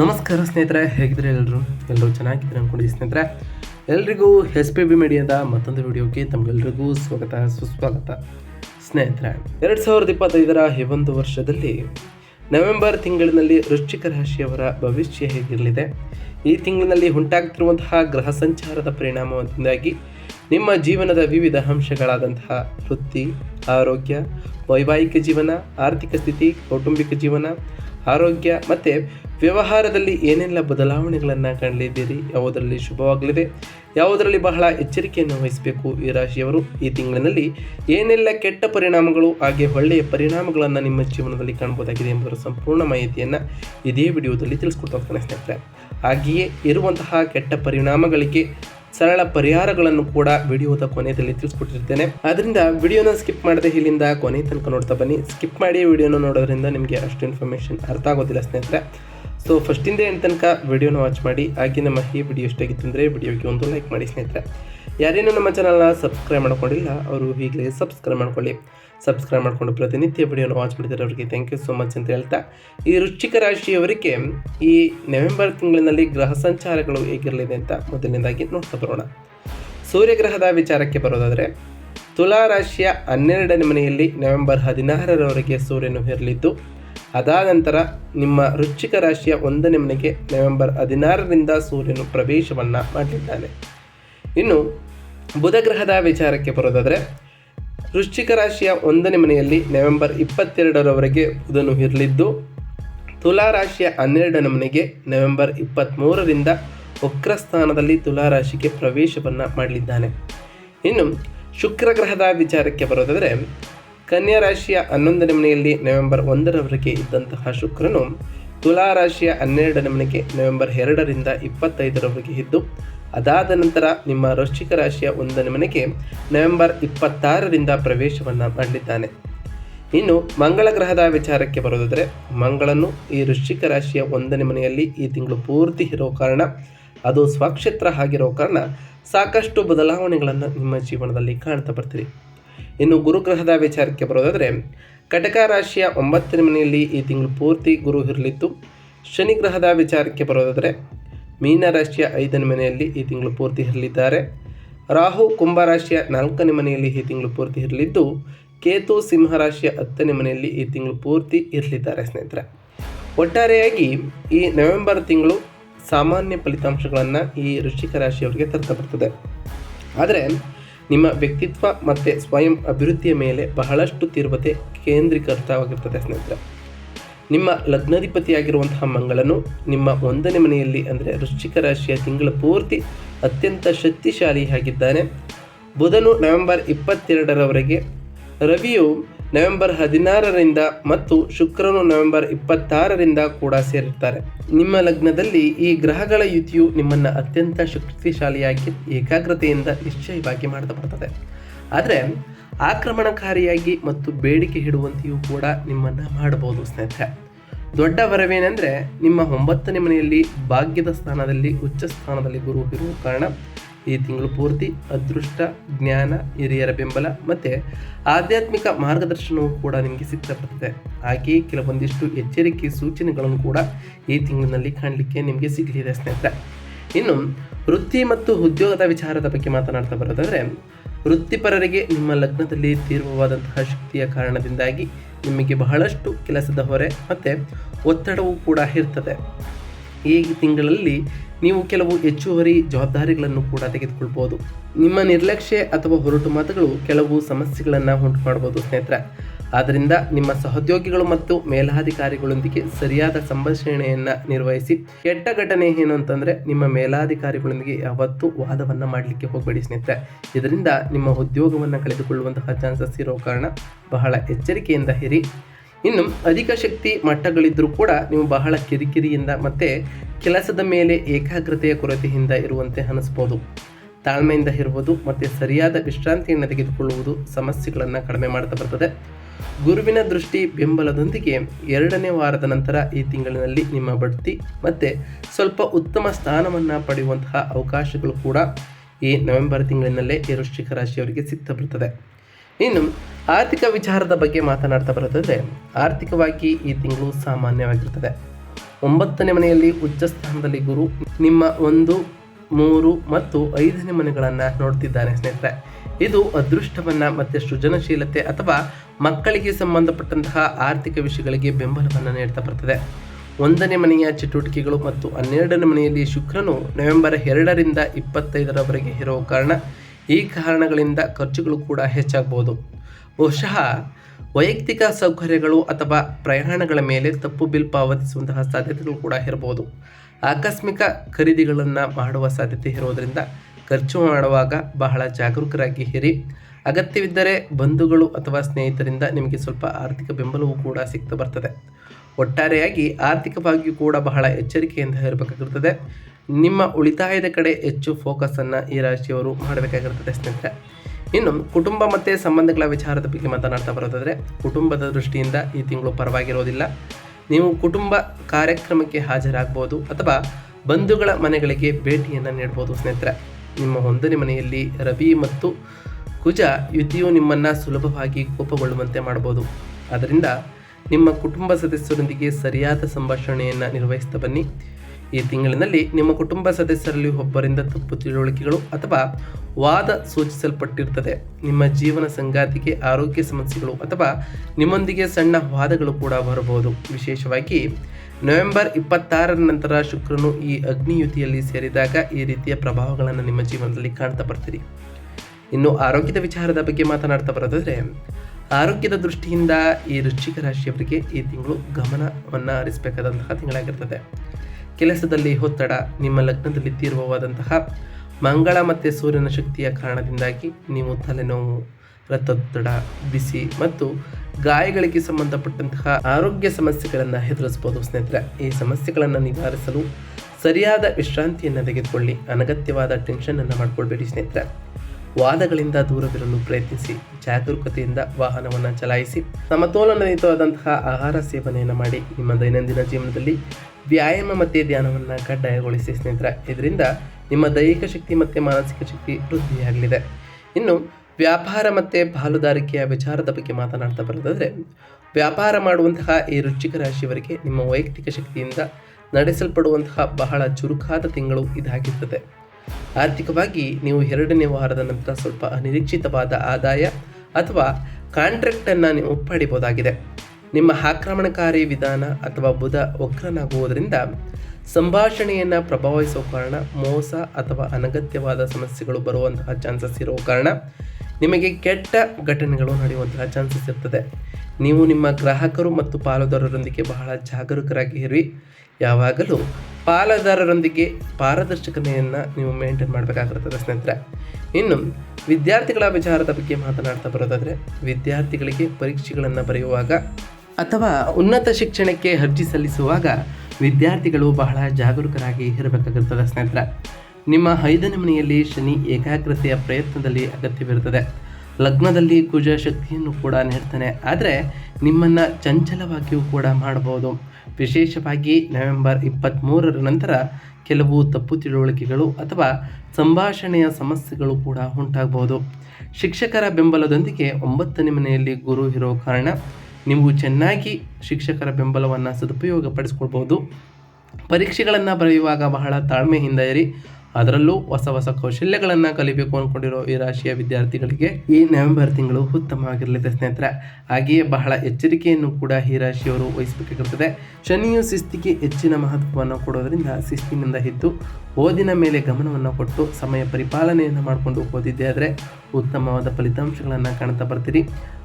ನಮಸ್ಕಾರ ಸ್ನೇಹಿತರೆ ಹೇಗಿದ್ರೆ ಎಲ್ಲರೂ ಎಲ್ಲರೂ ಚೆನ್ನಾಗಿದ್ರೆ ಅಂದ್ಕೊಂಡಿದ್ದೀವಿ ಸ್ನೇಹಿತರೆ? ಎಲ್ರಿಗೂ ಎಸ್ ಪಿ ಬಿ ಮೀಡಿಯಾದ ಮತ್ತೊಂದು ವಿಡಿಯೋಗೆ ತಮಗೆಲ್ರಿಗೂ ಸ್ವಾಗತ, ಸುಸ್ವಾಗತ. ಸ್ನೇಹಿತರೆ, ಎರಡು ಸಾವಿರದ ಇಪ್ಪತ್ತೈದರ ಈ ಒಂದು ವರ್ಷದಲ್ಲಿ ನವೆಂಬರ್ ತಿಂಗಳಿನಲ್ಲಿ ವೃಶ್ಚಿಕ ರಾಶಿಯವರ ಭವಿಷ್ಯ ಹೇಗಿರಲಿದೆ? ಈ ತಿಂಗಳಿನಲ್ಲಿ ಉಂಟಾಗ್ತಿರುವಂತಹ ಗ್ರಹ ಸಂಚಾರದ ಪರಿಣಾಮದಿಂದಾಗಿ ನಿಮ್ಮ ಜೀವನದ ವಿವಿಧ ಅಂಶಗಳಾದಂತಹ ವೃತ್ತಿ, ಆರೋಗ್ಯ, ವೈವಾಹಿಕ ಜೀವನ, ಆರ್ಥಿಕ ಸ್ಥಿತಿ, ಕೌಟುಂಬಿಕ ಜೀವನ, ಆರೋಗ್ಯ ಮತ್ತು ವ್ಯವಹಾರದಲ್ಲಿ ಏನೆಲ್ಲ ಬದಲಾವಣೆಗಳನ್ನು ಕಾಣಲಿದ್ದೀರಿ ಯಾವುದರಲ್ಲಿ ಶುಭವಾಗಲಿದೆ? ಯಾವುದರಲ್ಲಿ ಬಹಳ ಎಚ್ಚರಿಕೆಯನ್ನು ವಹಿಸಬೇಕು ಈ ರಾಶಿಯವರು? ಈ ತಿಂಗಳಿನಲ್ಲಿ ಏನೆಲ್ಲ ಕೆಟ್ಟ ಪರಿಣಾಮಗಳು ಹಾಗೆ ಒಳ್ಳೆಯ ಪರಿಣಾಮಗಳನ್ನು ನಿಮ್ಮ ಜೀವನದಲ್ಲಿ ಕಾಣಬಹುದಾಗಿದೆ ಎಂಬುದರ ಸಂಪೂರ್ಣ ಮಾಹಿತಿಯನ್ನು ಇದೇ ವಿಡಿಯೋದಲ್ಲಿ ತಿಳಿಸ್ಕೊಡ್ತಾ ಸ್ನೇಹಿತರೆ. ಹಾಗೆಯೇ ಇರುವಂತಹ ಕೆಟ್ಟ ಪರಿಣಾಮಗಳಿಗೆ ಸರಳ ಪರಿಹಾರಗಳನ್ನು ಕೂಡ ವಿಡಿಯೋದ ಕೊನೆಯಲ್ಲಿ ತಿಳಿಸ್ಕೊಟ್ಟಿರ್ತೇನೆ. ಅದರಿಂದ ವಿಡಿಯೋನ ಸ್ಕಿಪ್ ಮಾಡದೆ ಇಲ್ಲಿಂದ ಕೊನೆ ತನಕ ನೋಡ್ತಾ ಬನ್ನಿ. ಸ್ಕಿಪ್ ಮಾಡಿ ವಿಡಿಯೋನ ನೋಡೋದ್ರಿಂದ ನಿಮಗೆ ಅಷ್ಟು ಇನ್ಫಾರ್ಮೇಷನ್ ಅರ್ಥ ಆಗೋದಿಲ್ಲ ಸ್ನೇಹಿತರೆ. ಸೊ ಫಸ್ಟಿಂದ ಎಂಟು ತನಕ ವಿಡಿಯೋನ ವಾಚ್ ಮಾಡಿ, ಹಾಗೆ ನಮ್ಮ ಈ ವಿಡಿಯೋ ಇಷ್ಟಾಗಿತ್ತು ಅಂದರೆ ವಿಡಿಯೋಗೆ ಒಂದು ಲೈಕ್ ಮಾಡಿ ಸ್ನೇಹಿತರೆ. ಯಾರೇನು ನಮ್ಮ ಚಾನಲ್ನ ಸಬ್ಸ್ಕ್ರೈಬ್ ಮಾಡ್ಕೊಂಡಿಲ್ಲ, ಅವರು ಈಗಲೇ ಸಬ್ಸ್ಕ್ರೈಬ್ ಮಾಡ್ಕೊಳ್ಳಿ. ಸಬ್ಸ್ಕ್ರೈಬ್ ಮಾಡಿಕೊಂಡು ಪ್ರತಿನಿತ್ಯ ವಿಡಿಯೋನ ವಾಚ್ ಮಾಡಿದರೆ ಅವರಿಗೆ ಥ್ಯಾಂಕ್ ಯು ಸೋ ಮಚ್ ಅಂತ ಹೇಳ್ತಾ, ಈ ವೃಶ್ಚಿಕ ರಾಶಿಯವರಿಗೆ ಈ ನವೆಂಬರ್ ತಿಂಗಳಿನಲ್ಲಿ ಗ್ರಹ ಸಂಚಾರಗಳು ಹೇಗಿರಲಿದೆ ಅಂತ ಮೊದಲನೇದಾಗಿ ನೋಡ್ತಾ ಬರೋಣ. ಸೂರ್ಯಗ್ರಹದ ವಿಚಾರಕ್ಕೆ ಬರೋದಾದರೆ, ತುಲಾ ರಾಶಿಯ ಹನ್ನೆರಡನೇ ಮನೆಯಲ್ಲಿ ನವೆಂಬರ್ ಹದಿನಾರರವರೆಗೆ ಸೂರ್ಯನು ಇರಲಿದ್ದು ಅದಾದ ನಂತರ ನಿಮ್ಮ ವೃಶ್ಚಿಕ ರಾಶಿಯ ಒಂದನೇ ಮನೆಗೆ ನವೆಂಬರ್ ಹದಿನಾರರಿಂದ ಸೂರ್ಯನು ಪ್ರವೇಶವನ್ನು ಮಾಡಲಿದ್ದಾನೆ ಇನ್ನು ಬುಧಗ್ರಹದ ವಿಚಾರಕ್ಕೆ ಬರೋದಾದರೆ, ವೃಶ್ಚಿಕ ರಾಶಿಯ ಒಂದನೇ ಮನೆಯಲ್ಲಿ ನವೆಂಬರ್ ಇಪ್ಪತ್ತೆರಡರವರೆಗೆ ಬುಧನು ಇರಲಿದ್ದು, ತುಲಾ ರಾಶಿಯ ಹನ್ನೆರಡನೇ ಮನೆಗೆ ನವೆಂಬರ್ ಇಪ್ಪತ್ತ್ಮೂರರಿಂದ ವಕ್ರ ಸ್ಥಾನದಲ್ಲಿ ತುಲಾ ರಾಶಿಗೆ ಪ್ರವೇಶವನ್ನು ಮಾಡಲಿದ್ದಾನೆ. ಇನ್ನು ಶುಕ್ರಗ್ರಹದ ವಿಚಾರಕ್ಕೆ ಬರೋದಾದರೆ ಕನ್ಯಾ ರಾಶಿಯ ಹನ್ನೊಂದನೇ ಮನೆಯಲ್ಲಿ ನವೆಂಬರ್ ಒಂದರವರೆಗೆ ಇದ್ದಂತಹ ಶುಕ್ರನು ತುಲಾ ರಾಶಿಯ ಹನ್ನೆರಡನೇ ಮನೆಗೆ ನವೆಂಬರ್ ಎರಡರಿಂದ ಇಪ್ಪತ್ತೈದರವರೆಗೆ ಇದ್ದು, ಅದಾದ ನಂತರ ನಿಮ್ಮ ವೃಶ್ಚಿಕ ರಾಶಿಯ ಒಂದನೇ ಮನೆಗೆ ನವೆಂಬರ್ ಇಪ್ಪತ್ತಾರರಿಂದ ಪ್ರವೇಶವನ್ನು ಮಾಡಲಿದ್ದಾನೆ. ಇನ್ನು ಮಂಗಳ ಗ್ರಹದ ವಿಚಾರಕ್ಕೆ ಬರೋದಾದರೆ, ಮಂಗಳನು ಈ ವೃಶ್ಚಿಕ ರಾಶಿಯ ಒಂದನೇ ಮನೆಯಲ್ಲಿ ಈ ತಿಂಗಳು ಪೂರ್ತಿ ಇರೋ ಕಾರಣ, ಅದು ಸ್ವಕ್ಷೇತ್ರ ಆಗಿರೋ ಕಾರಣ ಸಾಕಷ್ಟು ಬದಲಾವಣೆಗಳನ್ನು ನಿಮ್ಮ ಜೀವನದಲ್ಲಿ ಕಾಣ್ತಾ ಬರ್ತೀರಿ. ಇನ್ನು ಗುರುಗ್ರಹದ ವಿಚಾರಕ್ಕೆ ಬರೋದಾದರೆ, ಕಟಕ ರಾಶಿಯ ಒಂಬತ್ತನೇ ಮನೆಯಲ್ಲಿ ಈ ತಿಂಗಳು ಪೂರ್ತಿ ಗುರು ಇರಲಿತ್ತು. ಶನಿ ಗ್ರಹದ ವಿಚಾರಕ್ಕೆ ಬರೋದಾದರೆ ಮೀನರಾಶಿಯ ಐದನೇ ಮನೆಯಲ್ಲಿ ಈ ತಿಂಗಳು ಪೂರ್ತಿ ಇರಲಿದ್ದಾರೆ. ರಾಹು ಕುಂಭ ರಾಶಿಯ ನಾಲ್ಕನೇ ಮನೆಯಲ್ಲಿ ಈ ತಿಂಗಳು ಪೂರ್ತಿ ಇರಲಿದ್ದು, ಕೇತು ಸಿಂಹರಾಶಿಯ ಹತ್ತನೇ ಮನೆಯಲ್ಲಿ ಈ ತಿಂಗಳು ಪೂರ್ತಿ ಇರಲಿದ್ದಾರೆ ಸ್ನೇಹಿತರೆ. ಒಟ್ಟಾರೆಯಾಗಿ ಈ ನವೆಂಬರ್ ತಿಂಗಳು ಸಾಮಾನ್ಯ ಫಲಿತಾಂಶಗಳನ್ನು ಈ ವೃಶ್ಚಿಕ ರಾಶಿಯವರಿಗೆ ತರ್ತಾ ಬರ್ತದೆ. ಆದರೆ ನಿಮ್ಮ ವ್ಯಕ್ತಿತ್ವ ಮತ್ತು ಸ್ವಯಂ ಅಭಿವೃದ್ಧಿಯ ಮೇಲೆ ಬಹಳಷ್ಟು ತೀವ್ರತೆ ಕೇಂದ್ರೀಕೃತವಾಗಿರ್ತದೆ ಸ್ನೇಹಿತರೆ. ನಿಮ್ಮ ಲಗ್ನಾಧಿಪತಿಯಾಗಿರುವಂತಹ ಮಂಗಳನು ನಿಮ್ಮ ಒಂದನೇ ಮನೆಯಲ್ಲಿ ಅಂದರೆ ವೃಶ್ಚಿಕ ರಾಶಿಯ ತಿಂಗಳ ಪೂರ್ತಿ ಅತ್ಯಂತ ಶಕ್ತಿಶಾಲಿಯಾಗಿದ್ದಾನೆ. ಬುಧನು ನವೆಂಬರ್ ಇಪ್ಪತ್ತೆರಡರವರೆಗೆ ರವಿಯು ನವೆಂಬರ್ ಹದಿನಾರರಿಂದ ಮತ್ತು ಶುಕ್ರನು ನವೆಂಬರ್ ಇಪ್ಪತ್ತಾರರಿಂದ ಕೂಡ ಸೇರಿರ್ತಾರೆ ನಿಮ್ಮ ಲಗ್ನದಲ್ಲಿ ಈ ಗ್ರಹಗಳ ಯುತಿಯು ನಿಮ್ಮನ್ನು ಅತ್ಯಂತ ಶಕ್ತಿಶಾಲಿಯಾಗಿ, ಏಕಾಗ್ರತೆಯಿಂದ ನಿಶ್ಚಯವಾಗಿ ಮಾಡಬರ್ತದೆ ಬರ್ತದೆ. ಆದರೆ ಆಕ್ರಮಣಕಾರಿಯಾಗಿ ಮತ್ತು ಬೇಡಿಕೆ ಇಡುವಂತೆಯೂ ಕೂಡ ನಿಮ್ಮನ್ನು ಮಾಡಬಹುದು ಸ್ನೇಹಿತರೆ. ದೊಡ್ಡ ವರವೇನೆಂದರೆ ನಿಮ್ಮ ಒಂಬತ್ತನೇ ಮನೆಯಲ್ಲಿ ಭಾಗ್ಯದ ಸ್ಥಾನದಲ್ಲಿ ಉಚ್ಚ ಸ್ಥಾನದಲ್ಲಿ ಗುರು ಇರುವ ಕಾರಣ ಈ ತಿಂಗಳು ಪೂರ್ತಿ ಅದೃಷ್ಟ, ಜ್ಞಾನ, ಹಿರಿಯರ ಬೆಂಬಲ ಮತ್ತು ಆಧ್ಯಾತ್ಮಿಕ ಮಾರ್ಗದರ್ಶನವೂ ಕೂಡ ನಿಮಗೆ ಸಿಗ್ತಾ ಬರ್ತದೆ ಹಾಗೆಯೇ ಕೆಲವೊಂದಿಷ್ಟು ಎಚ್ಚರಿಕೆ ಸೂಚನೆಗಳನ್ನು ಕೂಡ ಈ ತಿಂಗಳಿನಲ್ಲಿ ಕಾಣಲಿಕ್ಕೆ ನಿಮಗೆ ಸಿಗಲಿದೆ ಸ್ನೇಹಿತರೆ. ಇನ್ನು ವೃತ್ತಿ ಮತ್ತು ಉದ್ಯೋಗದ ವಿಚಾರದ ಬಗ್ಗೆ ಮಾತನಾಡ್ತಾ ಬರೋದಾದರೆ, ವೃತ್ತಿಪರರಿಗೆ ನಿಮ್ಮ ಲಗ್ನದಲ್ಲಿ ತೀವ್ರವಾದಂತಹ ಶಕ್ತಿಯ ಕಾರಣದಿಂದಾಗಿ ನಿಮಗೆ ಬಹಳಷ್ಟು ಕೆಲಸದ ಹೊರೆ ಮತ್ತು ಒತ್ತಡವೂ ಕೂಡ ಇರ್ತದೆ. ಈ ತಿಂಗಳಲ್ಲಿ ನೀವು ಕೆಲವು ಹೆಚ್ಚುವರಿ ಜವಾಬ್ದಾರಿಗಳನ್ನು ಕೂಡ ತೆಗೆದುಕೊಳ್ಬೋದು. ನಿಮ್ಮ ನಿರ್ಲಕ್ಷ್ಯ ಅಥವಾ ಹೊರಟು ಮಾತುಗಳು ಕೆಲವು ಸಮಸ್ಯೆಗಳನ್ನು ಉಂಟು ಮಾಡಬಹುದು ಸ್ನೇಹಿತರೆ. ಆದ್ದರಿಂದ ನಿಮ್ಮ ಸಹೋದ್ಯೋಗಿಗಳು ಮತ್ತು ಮೇಲಾಧಿಕಾರಿಗಳೊಂದಿಗೆ ಸರಿಯಾದ ಸಂಭಾಷಣೆಯನ್ನು ನಿರ್ವಹಿಸಿ. ಕೆಟ್ಟ ಘಟನೆ ಏನು ಅಂತಂದರೆ ನಿಮ್ಮ ಮೇಲಾಧಿಕಾರಿಗಳೊಂದಿಗೆ ಯಾವತ್ತೂ ವಾದವನ್ನು ಮಾಡಲಿಕ್ಕೆ ಹೋಗಬೇಡಿ ಸ್ನೇಹಿತರೆ. ಇದರಿಂದ ನಿಮ್ಮ ಉದ್ಯೋಗವನ್ನು ಕಳೆದುಕೊಳ್ಳುವಂತಹ ಚಾನ್ಸಸ್ ಇರೋ ಕಾರಣ ಬಹಳ ಎಚ್ಚರಿಕೆಯಿಂದ ಇರಿ. ಇನ್ನು ಅಧಿಕ ಶಕ್ತಿ ಮಟ್ಟಗಳಿದ್ದರೂ ಕೂಡ ನೀವು ಬಹಳ ಕಿರಿಕಿರಿಯಿಂದ ಮತ್ತು ಕೆಲಸದ ಮೇಲೆ ಏಕಾಗ್ರತೆಯ ಕೊರತೆಯಿಂದ ಇರುವಂತೆ ಅನಿಸ್ಬೋದು. ತಾಳ್ಮೆಯಿಂದ ಇರುವುದು ಮತ್ತು ಸರಿಯಾದ ವಿಶ್ರಾಂತಿಯನ್ನು ತೆಗೆದುಕೊಳ್ಳುವುದು ಸಮಸ್ಯೆಗಳನ್ನು ಕಡಿಮೆ ಮಾಡ್ತಾ ಬರ್ತದೆ. ಗುರುವಿನ ದೃಷ್ಟಿ ಬೆಂಬಲದೊಂದಿಗೆ ಎರಡನೇ ವಾರದ ನಂತರ ಈ ತಿಂಗಳಿನಲ್ಲಿ ನಿಮ್ಮ ಬಡ್ತಿ ಮತ್ತು ಸ್ವಲ್ಪ ಉತ್ತಮ ಸ್ಥಾನವನ್ನು ಪಡೆಯುವಂತಹ ಅವಕಾಶಗಳು ಕೂಡ ಈ ನವೆಂಬರ್ ತಿಂಗಳಿನಲ್ಲೇ ಈ ವೃಶ್ಚಿಕ ರಾಶಿಯವರಿಗೆ ಸಿಕ್ತ ಬರ್ತದೆ. ಇನ್ನು ಆರ್ಥಿಕ ವಿಚಾರದ ಬಗ್ಗೆ ಮಾತನಾಡ್ತಾ ಬರೋದಾದರೆ ಆರ್ಥಿಕವಾಗಿ ಈ ತಿಂಗಳು ಸಾಮಾನ್ಯವಾಗಿರ್ತದೆ ಒಂಬತ್ತನೇ ಮನೆಯಲ್ಲಿ ಉಚ್ಚ ಸ್ಥಾನದಲ್ಲಿ ಗುರು ನಿಮ್ಮ ಒಂದು, ಮೂರು ಮತ್ತು ಐದನೇ ಮನೆಗಳನ್ನು ನೋಡ್ತಿದ್ದಾನೆ ಸ್ನೇಹಿತರೆ. ಇದು ಅದೃಷ್ಟವನ್ನು ಮತ್ತು ಸೃಜನಶೀಲತೆ ಅಥವಾ ಮಕ್ಕಳಿಗೆ ಸಂಬಂಧಪಟ್ಟಂತಹ ಆರ್ಥಿಕ ವಿಷಯಗಳಿಗೆ ಬೆಂಬಲವನ್ನು ನೀಡ್ತಾ ಬರ್ತದೆ. ಒಂದನೇ ಮನೆಯ ಚಟುವಟಿಕೆಗಳು ಮತ್ತು ಹನ್ನೆರಡನೇ ಮನೆಯಲ್ಲಿ ಶುಕ್ರನು ನವೆಂಬರ್ ಎರಡರಿಂದ ಇಪ್ಪತ್ತೈದರವರೆಗೆ ಇರೋ ಕಾರಣ ಈ ಕಾರಣಗಳಿಂದ ಖರ್ಚುಗಳು ಕೂಡ ಹೆಚ್ಚಾಗಬಹುದು ಬಹುಶಃ ವೈಯಕ್ತಿಕ ಸೌಕರ್ಯಗಳು ಅಥವಾ ಪ್ರಯಾಣಗಳ ಮೇಲೆ ತಪ್ಪು ಬಿಲ್ ಪಾವತಿಸುವಂತಹ ಸಾಧ್ಯತೆಗಳು ಕೂಡ ಇರಬಹುದು ಆಕಸ್ಮಿಕ ಖರೀದಿಗಳನ್ನು ಮಾಡುವ ಸಾಧ್ಯತೆ ಇರೋದರಿಂದ ಖರ್ಚು ಮಾಡುವಾಗ ಬಹಳ ಜಾಗರೂಕರಾಗಿ ಇರಿ. ಅಗತ್ಯವಿದ್ದರೆ ಬಂಧುಗಳು ಅಥವಾ ಸ್ನೇಹಿತರಿಂದ ನಿಮಗೆ ಸ್ವಲ್ಪ ಆರ್ಥಿಕ ಬೆಂಬಲವೂ ಕೂಡ ಸಿಗ್ತಾ ಬರ್ತದೆ. ಒಟ್ಟಾರೆಯಾಗಿ ಆರ್ಥಿಕವಾಗಿಯೂ ಕೂಡ ಬಹಳ ಎಚ್ಚರಿಕೆಯಿಂದ ಇರಬೇಕಾಗಿರ್ತದೆ ನಿಮ್ಮ ಉಳಿತಾಯದ ಕಡೆ ಹೆಚ್ಚು ಫೋಕಸನ್ನು ಈ ರಾಶಿಯವರು ಮಾಡಬೇಕಾಗಿರ್ತದೆ ಸ್ನೇಹಿತರೆ. ಇನ್ನು ಕುಟುಂಬ ಮತ್ತು ಸಂಬಂಧಗಳ ವಿಚಾರದ ಬಗ್ಗೆ ಮಾತನಾಡ್ತಾ ಬರೋದಾದರೆ, ಕುಟುಂಬದ ದೃಷ್ಟಿಯಿಂದ ಈ ತಿಂಗಳು ಪರವಾಗಿರೋದಿಲ್ಲ. ನೀವು ಕುಟುಂಬ ಕಾರ್ಯಕ್ರಮಕ್ಕೆ ಹಾಜರಾಗ್ಬೋದು ಅಥವಾ ಬಂಧುಗಳ ಮನೆಗಳಿಗೆ ಭೇಟಿಯನ್ನು ನೀಡ್ಬೋದು ಸ್ನೇಹಿತರೆ. ನಿಮ್ಮ ಒಂದನೇ ಮನೆಯಲ್ಲಿ ರವಿ ಮತ್ತು ಕುಜ ಯುತಿಯು ನಿಮ್ಮನ್ನು ಸುಲಭವಾಗಿ ಕೋಪಗೊಳ್ಳುವಂತೆ ಮಾಡಬಹುದು. ಆದ್ದರಿಂದ ನಿಮ್ಮ ಕುಟುಂಬ ಸದಸ್ಯರೊಂದಿಗೆ ಸರಿಯಾದ ಸಂಭಾಷಣೆಯನ್ನು ನಿರ್ವಹಿಸ್ತಾ ಬನ್ನಿ. ಈ ತಿಂಗಳಿನಲ್ಲಿ ನಿಮ್ಮ ಕುಟುಂಬ ಸದಸ್ಯರಲ್ಲಿ ಒಬ್ಬರಿಂದ ತಪ್ಪು ತಿಳುವಳಿಕೆಗಳು ಅಥವಾ ವಾದ ಸೂಚಿಸಲ್ಪಟ್ಟಿರ್ತದೆ. ನಿಮ್ಮ ಜೀವನ ಸಂಗಾತಿಗೆ ಆರೋಗ್ಯ ಸಮಸ್ಯೆಗಳು ಅಥವಾ ನಿಮ್ಮೊಂದಿಗೆ ಸಣ್ಣ ವಾದಗಳು ಕೂಡ ಬರಬಹುದು. ವಿಶೇಷವಾಗಿ ನವೆಂಬರ್ ಇಪ್ಪತ್ತಾರರ ನಂತರ ಶುಕ್ರನು ಈ ಅಗ್ನಿಯುತಿಯಲ್ಲಿ ಸೇರಿದಾಗ ಈ ರೀತಿಯ ಪ್ರಭಾವಗಳನ್ನು ನಿಮ್ಮ ಜೀವನದಲ್ಲಿ ಕಾಣ್ತಾ ಬರ್ತೀರಿ. ಇನ್ನು ಆರೋಗ್ಯದ ವಿಚಾರದ ಬಗ್ಗೆ ಮಾತನಾಡ್ತಾ ಬರೋದಾದ್ರೆ, ಆರೋಗ್ಯದ ದೃಷ್ಟಿಯಿಂದ ಈ ವೃಶ್ಚಿಕ ರಾಶಿಯವರಿಗೆ ಈ ತಿಂಗಳು ಗಮನವನ್ನು ಹರಿಸಬೇಕಾದಂತಹ ತಿಂಗಳಾಗಿರ್ತದೆ. ಕೆಲಸದಲ್ಲಿ ಒತ್ತಡ, ನಿಮ್ಮ ಲಗ್ನದಲ್ಲಿ ತೀರ್ವವಾದಂತಹ ಮಂಗಳ ಮತ್ತು ಸೂರ್ಯನ ಶಕ್ತಿಯ ಕಾರಣದಿಂದಾಗಿ ನೀವು ತಲೆನೋವು, ರಕ್ತದೊತ್ತಡ, ಬಿಸಿ ಮತ್ತು ಗಾಯಗಳಿಗೆ ಸಂಬಂಧಪಟ್ಟಂತಹ ಆರೋಗ್ಯ ಸಮಸ್ಯೆಗಳನ್ನು ಎದುರಿಸ್ಬೋದು. ಸ್ನೇಹಿತರೆ, ಈ ಸಮಸ್ಯೆಗಳನ್ನು ನಿವಾರಿಸಲು ಸರಿಯಾದ ವಿಶ್ರಾಂತಿಯನ್ನು ತೆಗೆದುಕೊಳ್ಳಿ. ಅನಗತ್ಯವಾದ ಟೆನ್ಷನನ್ನು ಮಾಡಿಕೊಳ್ಬೇಡಿ ಸ್ನೇಹಿತರೆ. ವಾದಗಳಿಂದ ದೂರವಿರಲು ಪ್ರಯತ್ನಿಸಿ. ಜಾಗರೂಕತೆಯಿಂದ ವಾಹನವನ್ನು ಚಲಾಯಿಸಿ. ಸಮತೋಲನಯುತವಾದಂತಹ ಆಹಾರ ಸೇವನೆಯನ್ನು ಮಾಡಿ. ನಿಮ್ಮ ದೈನಂದಿನ ಜೀವನದಲ್ಲಿ ವ್ಯಾಯಾಮ ಮತ್ತು ಧ್ಯಾನವನ್ನು ಕಡ್ಡಾಯಗೊಳಿಸಿ ಸ್ನೇಹಿತರೆ. ಇದರಿಂದ ನಿಮ್ಮ ದೈಹಿಕ ಶಕ್ತಿ ಮತ್ತು ಮಾನಸಿಕ ಶಕ್ತಿ ವೃದ್ಧಿಯಾಗಲಿದೆ. ಇನ್ನು ವ್ಯಾಪಾರ ಮತ್ತು ಪಾಲುದಾರಿಕೆಯ ವಿಚಾರದ ಬಗ್ಗೆ ಮಾತನಾಡ್ತಾ ಬರೋದಾದರೆ ವ್ಯಾಪಾರ ಮಾಡುವಂತಹ ಈ ರುಚಿಕ ರಾಶಿಯವರಿಗೆ ನಿಮ್ಮ ವೈಯಕ್ತಿಕ ಶಕ್ತಿಯಿಂದ ನಡೆಸಲ್ಪಡುವಂತಹ ಬಹಳ ಚುರುಕಾದ ತಿಂಗಳು ಇದಾಗಿರ್ತದೆ. ಆರ್ಥಿಕವಾಗಿ ನೀವು ಎರಡನೇ ವಾರದ ನಂತರ ಸ್ವಲ್ಪ ಅನಿರೀಕ್ಷಿತವಾದ ಆದಾಯ ಅಥವಾ ಕಾಂಟ್ರಾಕ್ಟನ್ನು ನೀವು ಪಡಿಬೋದಾಗಿದೆ ನಿಮ್ಮ ಆಕ್ರಮಣಕಾರಿ ವಿಧಾನ ಅಥವಾ ಬುಧ ವಕ್ರನಾಗುವುದರಿಂದ ಸಂಭಾಷಣೆಯನ್ನು ಪ್ರಭಾವಿಸುವ ಕಾರಣ ಮೋಸ ಅಥವಾ ಅನಗತ್ಯವಾದ ಸಮಸ್ಯೆಗಳು ಬರುವಂತಹ ಚಾನ್ಸಸ್ ಇರುವ ಕಾರಣ ನಿಮಗೆ ಕೆಟ್ಟ ಘಟನೆಗಳು ನಡೆಯುವಂತಹ ಚಾನ್ಸಸ್ ಇರ್ತದೆ. ನೀವು ನಿಮ್ಮ ಗ್ರಾಹಕರು ಮತ್ತು ಪಾಲುದಾರರೊಂದಿಗೆ ಬಹಳ ಜಾಗರೂಕರಾಗಿ ಇರಿ ಯಾವಾಗಲೂ ಪಾಲುದಾರರೊಂದಿಗೆ ಪಾರದರ್ಶಕತೆಯನ್ನು ನೀವು ಮೇಂಟೈನ್ ಮಾಡಬೇಕಾಗಿರ್ತದೆ ಸ್ನೇಹಿತರೆ. ಇನ್ನು ವಿದ್ಯಾರ್ಥಿಗಳ ವಿಚಾರದ ಬಗ್ಗೆ ಮಾತನಾಡ್ತಾ ಬರೋದಾದರೆ, ವಿದ್ಯಾರ್ಥಿಗಳಿಗೆ ಪರೀಕ್ಷೆಗಳನ್ನು ಬರೆಯುವಾಗ ಅಥವಾ ಉನ್ನತ ಶಿಕ್ಷಣಕ್ಕೆ ಅರ್ಜಿ ಸಲ್ಲಿಸುವಾಗ ವಿದ್ಯಾರ್ಥಿಗಳು ಬಹಳ ಜಾಗರೂಕರಾಗಿ ಇರಬೇಕಾಗಿರ್ತದೆ ಸ್ನೇಹಿತರೆ. ನಿಮ್ಮ ಐದನೇ ಮನೆಯಲ್ಲಿ ಶನಿ ಏಕಾಗ್ರತೆಯ ಪ್ರಯತ್ನದಲ್ಲಿ ಅಗತ್ಯವಿರುತ್ತದೆ. ಲಗ್ನದಲ್ಲಿ ಕುಜ ಶಕ್ತಿಯನ್ನು ಕೂಡ ನೀಡ್ತಾನೆ. ಆದರೆ ನಿಮ್ಮನ್ನು ಚಂಚಲವಾಗಿಯೂ ಕೂಡ ಮಾಡಬಹುದು ವಿಶೇಷವಾಗಿ ನವೆಂಬರ್ ಇಪ್ಪತ್ತ್ಮೂರರ ನಂತರ ಕೆಲವು ತಪ್ಪು ತಿಳುವಳಿಕೆಗಳು ಅಥವಾ ಸಂಭಾಷಣೆಯ ಸಮಸ್ಯೆಗಳು ಕೂಡ ಉಂಟಾಗಬಹುದು ಶಿಕ್ಷಕರ ಬೆಂಬಲದೊಂದಿಗೆ ಒಂಬತ್ತನೇ ಮನೆಯಲ್ಲಿ ಗುರು ಇರೋ ಕಾರಣ ನೀವು ಚೆನ್ನಾಗಿ ಶಿಕ್ಷಕರ ಬೆಂಬಲವನ್ನು ಸದುಪಯೋಗ ಪಡಿಸ್ಕೊಳ್ಬೋದು ಪರೀಕ್ಷೆಗಳನ್ನು ಬರೆಯುವಾಗ ಬಹಳ ತಾಳ್ಮೆಯಿಂದ ಇರಿ. ಅದರಲ್ಲೂ ಹೊಸ ಹೊಸ ಕೌಶಲ್ಯಗಳನ್ನು ಕಲಿಬೇಕು ಅಂದ್ಕೊಂಡಿರೋ ಈ ರಾಶಿಯ ವಿದ್ಯಾರ್ಥಿಗಳಿಗೆ ಈ ನವೆಂಬರ್ ತಿಂಗಳು ಉತ್ತಮವಾಗಿರಲಿದೆ ಸ್ನೇಹಿತರೆ. ಹಾಗೆಯೇ ಬಹಳ ಎಚ್ಚರಿಕೆಯನ್ನು ಕೂಡ ಈ ರಾಶಿಯವರು ವಹಿಸಬೇಕಾಗುತ್ತದೆ ಶನಿಯು ಶಿಸ್ತಿಗೆ ಹೆಚ್ಚಿನ ಮಹತ್ವವನ್ನು ಕೊಡೋದರಿಂದ ಶಿಸ್ತಿನಿಂದ ಇದ್ದು ಓದಿನ ಮೇಲೆ ಗಮನವನ್ನು ಕೊಟ್ಟು ಸಮಯ ಪರಿಪಾಲನೆಯನ್ನು ಮಾಡಿಕೊಂಡು ಓದಿದ್ದೆ ಆದರೆ ಉತ್ತಮವಾದ ಫಲಿತಾಂಶಗಳನ್ನು ಕಾಣ್ತಾ ಬರ್ತೀರಿ.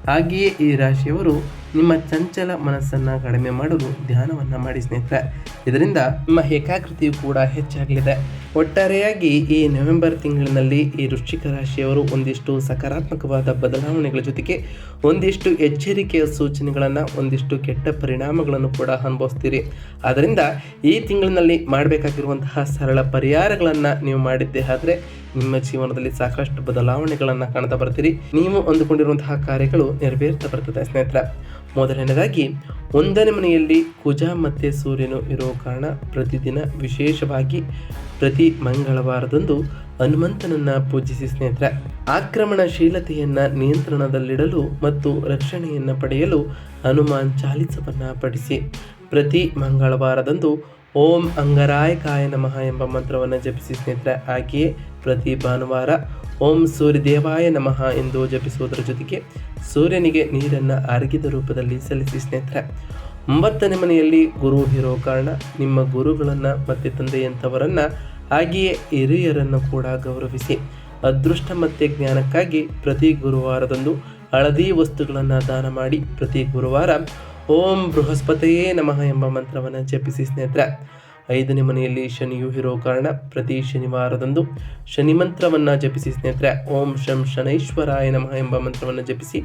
ಹಾಗೆಯೇ ಈ ರಾಶಿಯವರು ನಿಮ್ಮ ಚಂಚಲ ಮನಸ್ಸನ್ನು ಕಡಿಮೆ ಮಾಡಲು ಧ್ಯಾನವನ್ನು ಮಾಡಿ ಸ್ನೇಹಿತರೆ. ಇದರಿಂದ ನಿಮ್ಮ ಏಕಾಗ್ರತೆಯು ಕೂಡ ಹೆಚ್ಚಾಗಲಿದೆ. ಒಟ್ಟಾರೆಯಾಗಿ ಈ ನವೆಂಬರ್ ತಿಂಗಳಿನಲ್ಲಿ ಈ ವೃಶ್ಚಿಕ ರಾಶಿಯವರು ಒಂದಿಷ್ಟು ಸಕಾರಾತ್ಮಕವಾದ ಬದಲಾವಣೆಗಳ ಜೊತೆಗೆ ಒಂದಿಷ್ಟು ಎಚ್ಚರಿಕೆಯ ಸೂಚನೆಗಳನ್ನು, ಒಂದಿಷ್ಟು ಕೆಟ್ಟ ಪರಿಣಾಮಗಳನ್ನು ಕೂಡ ಅನುಭವಿಸ್ತೀರಿ. ಆದ್ದರಿಂದ ಈ ತಿಂಗಳಿನಲ್ಲಿ ಮಾಡಬೇಕಾಗಿರುವಂತಹ ಸರಳ ಪರಿಹಾರಗಳನ್ನು ನೀವು ಮಾಡಿದ್ದೇ ಆದರೆ ನಿಮ್ಮ ಜೀವನದಲ್ಲಿ ಸಾಕಷ್ಟು ಬದಲಾವಣೆಗಳನ್ನು ಕಾಣ್ತಾ ಬರ್ತೀರಿ. ನೀವು ಅಂದುಕೊಂಡಿರುವಂತಹ ಕಾರ್ಯಗಳು ನೆರವೇರ್ತಾ ಬರ್ತದೆ ಸ್ನೇಹಿತರ. ಮೊದಲನೇದಾಗಿ, ಒಂದನೇ ಮನೆಯಲ್ಲಿ ಕುಜ ಮತ್ತು ಸೂರ್ಯನು ಇರೋ ಕಾರಣ ಪ್ರತಿದಿನ ವಿಶೇಷವಾಗಿ ಪ್ರತಿ ಮಂಗಳವಾರದಂದು ಹನುಮಂತನನ್ನ ಪೂಜಿಸಿ ಸ್ನೇಹಿತರೆ. ಆಕ್ರಮಣಶೀಲತೆಯನ್ನು ನಿಯಂತ್ರಣದಲ್ಲಿಡಲು ಮತ್ತು ರಕ್ಷಣೆಯನ್ನು ಪಡೆಯಲು ಹನುಮಾನ್ ಚಾಲಿಸವನ್ನು ಪಡಿಸಿ ಪ್ರತಿ ಮಂಗಳವಾರದಂದು ಓಂ ಅಂಗರಾಯಕಾಯ ನಮಃ ಎಂಬ ಮಂತ್ರವನ್ನು ಜಪಿಸಿ ಸ್ನೇಹಿತರೆ, ಹಾಗೆಯೇ ಪ್ರತಿ ಭಾನುವಾರ ಓಂ ಸೂರ್ಯದೇವಾಯ ನಮಃ ಎಂದು ಜಪಿಸುವುದರ ಜೊತೆಗೆ ಸೂರ್ಯನಿಗೆ ನೀರನ್ನು ಅರಗಿದ ರೂಪದಲ್ಲಿ ಸಲ್ಲಿಸಿ ಸ್ನೇಹಿತರೆ, ಒಂಬತ್ತನೇ ಮನೆಯಲ್ಲಿ ಗುರು ಇರೋ ಕಾರಣ ನಿಮ್ಮ ಗುರುಗಳನ್ನು ಮತ್ತು ತಂದೆಯಂಥವರನ್ನು ಹಾಗೆಯೇ ಹಿರಿಯರನ್ನು ಕೂಡ ಗೌರವಿಸಿ ಅದೃಷ್ಟ ಮತ್ತು ಜ್ಞಾನಕ್ಕಾಗಿ ಪ್ರತಿ ಗುರುವಾರದಂದು ಹಳದಿ ವಸ್ತುಗಳನ್ನು ದಾನ ಮಾಡಿ ಪ್ರತಿ ಗುರುವಾರ ಓಂ ಬೃಹಸ್ಪತಿಯೇ ನಮಃ ಎಂಬ ಮಂತ್ರವನ್ನು ಜಪಿಸಿ ಸ್ನೇಹಿತರೆ. ಐದನೇ ಮನೆಯಲ್ಲಿ ಶನಿಯು ಇರೋ ಕಾರಣ ಪ್ರತಿ ಶನಿವಾರದಂದು ಶನಿ ಮಂತ್ರವನ್ನು ಜಪಿಸಿ ಸ್ನೇಹಿತರೆ. ಓಂ ಶಂ ಶನೈಶ್ವರಾಯ ನಮಃ ಎಂಬ ಮಂತ್ರವನ್ನು ಜಪಿಸಿ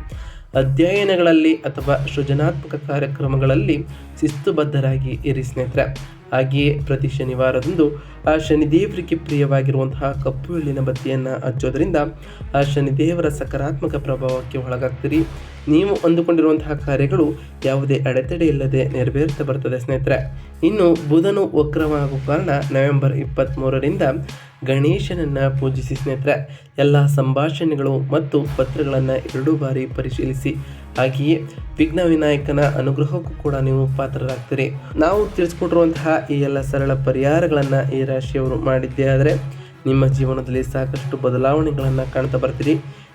ಅಧ್ಯಯನಗಳಲ್ಲಿ ಅಥವಾ ಸೃಜನಾತ್ಮಕ ಕಾರ್ಯಕ್ರಮಗಳಲ್ಲಿ ಶಿಸ್ತುಬದ್ಧರಾಗಿ ಇರಿ ಸ್ನೇಹಿತರೆ. ಹಾಗೆಯೇ ಪ್ರತಿ ಶನಿವಾರದಂದು ಆ ಶನಿದೇವರಿಗೆ ಪ್ರಿಯವಾಗಿರುವಂತಹ ಕಪ್ಪು ಎಳ್ಳಿನ ಬತ್ತಿಯನ್ನು ಹಚ್ಚೋದ್ರಿಂದ ಆ ಶನಿದೇವರ ಸಕಾರಾತ್ಮಕ ಪ್ರಭಾವಕ್ಕೆ ಒಳಗಾಗ್ತೀರಿ. ನೀವು ಅಂದುಕೊಂಡಿರುವಂತಹ ಕಾರ್ಯಗಳು ಯಾವುದೇ ಅಡೆತಡೆ ಇಲ್ಲದೆ ನೆರವೇರ್ತಾ ಬರ್ತದೆ ಸ್ನೇಹಿತರೆ. ಇನ್ನು ಬುಧನು ವಕ್ರವಾಗುವ ಕಾರಣ ನವೆಂಬರ್ ಇಪ್ಪತ್ತ್ಮೂರರಿಂದ ಗಣೇಶನನ್ನು ಪೂಜಿಸಿ ಸ್ನೇಹಿತರೆ. ಎಲ್ಲ ಸಂಭಾಷಣೆಗಳು ಮತ್ತು ಪತ್ರಗಳನ್ನು ಎರಡು ಬಾರಿ ಪರಿಶೀಲಿಸಿ ಹಾಗೆಯೇ ವಿಘ್ನ ವಿನಾಯಕನ ಅನುಗ್ರಹಕ್ಕೂ ಕೂಡ ನೀವು ಪಾತ್ರರಾಗ್ತೀರಿ. ನಾವು ತಿಳಿಸ್ಕೊಟ್ಟಿರುವಂತಹ ಈ ಎಲ್ಲ ಸರಳ ಪರಿಹಾರಗಳನ್ನು ಈ ರಾಶಿಯವರು ಮಾಡಿದ್ದೇ ಆದರೆ ನಿಮ್ಮ ಜೀವನದಲ್ಲಿ ಸಾಕಷ್ಟು ಬದಲಾವಣೆಗಳನ್ನು ಕಾಣ್ತಾ ಬರ್ತೀರಿ.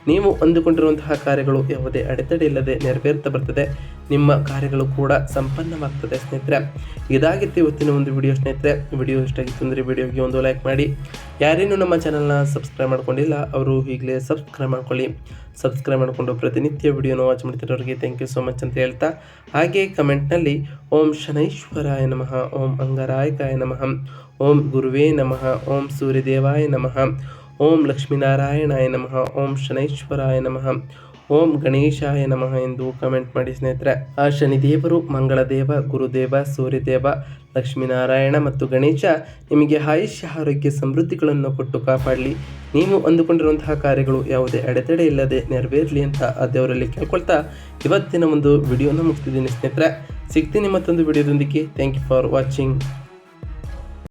ನೀವು ಅಂದುಕೊಂಡಿರುವಂತಹ ಕಾರ್ಯಗಳು ಯಾವುದೇ ಅಡೆತಡೆ ಇಲ್ಲದೆ ನೆರವೇರ್ತಾ ಬರ್ತದೆ. ನಿಮ್ಮ ಕಾರ್ಯಗಳು ಕೂಡ ಸಂಪನ್ನವಾಗ್ತದೆ, ಸ್ನೇಹಿತರೆ. ಇದಾಗಿತ್ತು ಇವತ್ತಿನ ಒಂದು ವಿಡಿಯೋ ಸ್ನೇಹಿತರೆ. ವಿಡಿಯೋ ಇಷ್ಟ ಆಗಿತ್ತು ಅಂದರೆ ವಿಡಿಯೋಗೆ ಒಂದು ಲೈಕ್ ಮಾಡಿ. ಯಾರೇನು ನಮ್ಮ ಚಾನಲ್ನ ಸಬ್ಸ್ಕ್ರೈಬ್ ಮಾಡ್ಕೊಂಡಿಲ್ಲ, ಅವರು ಈಗಲೇ ಸಬ್ಸ್ಕ್ರೈಬ್ ಮಾಡ್ಕೊಳ್ಳಿ. ಸಬ್ಸ್ಕ್ರೈಬ್ ಮಾಡಿಕೊಂಡು ಪ್ರತಿನಿತ್ಯ ವಿಡಿಯೋನ ವಾಚ್ ಮಾಡ್ತಿರೋರಿಗೆ ಥ್ಯಾಂಕ್ ಯು ಸೋ ಮಚ್ ಅಂತ ಹೇಳ್ತಾ, ಹಾಗೆ ಕಮೆಂಟ್ನಲ್ಲಿ ಓಂ ಶನೈಶ್ವರಾಯ ನಮಃ, ಓಂ ಅಂಗರಾಯಕಾಯ ನಮಃ, ಓಂ ಗುರುವೇ ನಮಃ, ಓಂ ಸೂರ್ಯದೇವಾಯ ನಮಃ, ಓಂ ಲಕ್ಷ್ಮೀನಾರಾಯಣಾಯ ನಮಃ, ಓಂ ಶನೈಶ್ವರಾಯ ನಮಃ ಓಂ ಗಣೇಶಾಯ ನಮಃ ಎಂದು ಕಮೆಂಟ್ ಮಾಡಿ ಸ್ನೇಹಿತರೆ. ಆ ಶನಿದೇವರು ಮಂಗಳದೇವ, ಗುರುದೇವ, ಸೂರ್ಯದೇವ, ಲಕ್ಷ್ಮೀನಾರಾಯಣ ಮತ್ತು ಗಣೇಶ, ನಿಮಗೆ ಆಯುಷ್ಯ, ಆರೋಗ್ಯ, ಸಮೃದ್ಧಿಗಳನ್ನು ಕೊಟ್ಟು ಕಾಪಾಡಲಿ. ನೀವು ಅಂದುಕೊಂಡಿರುವಂತಹ ಕಾರ್ಯಗಳು ಯಾವುದೇ ಅಡೆತಡೆ ಇಲ್ಲದೆ ನೆರವೇರಲಿ ಅಂತ ಆ ದೇವರಲ್ಲಿ ಕೇಳ್ಕೊಳ್ತಾ ಇವತ್ತಿನ ಒಂದು ವಿಡಿಯೋನ ಮುಗಿಸ್ತಿದ್ದೀನಿ ಸ್ನೇಹಿತರೆ. ಸಿಗ್ತೀನಿ ಮತ್ತೊಂದು ವಿಡಿಯೋದೊಂದಿಗೆ. Thank you for watching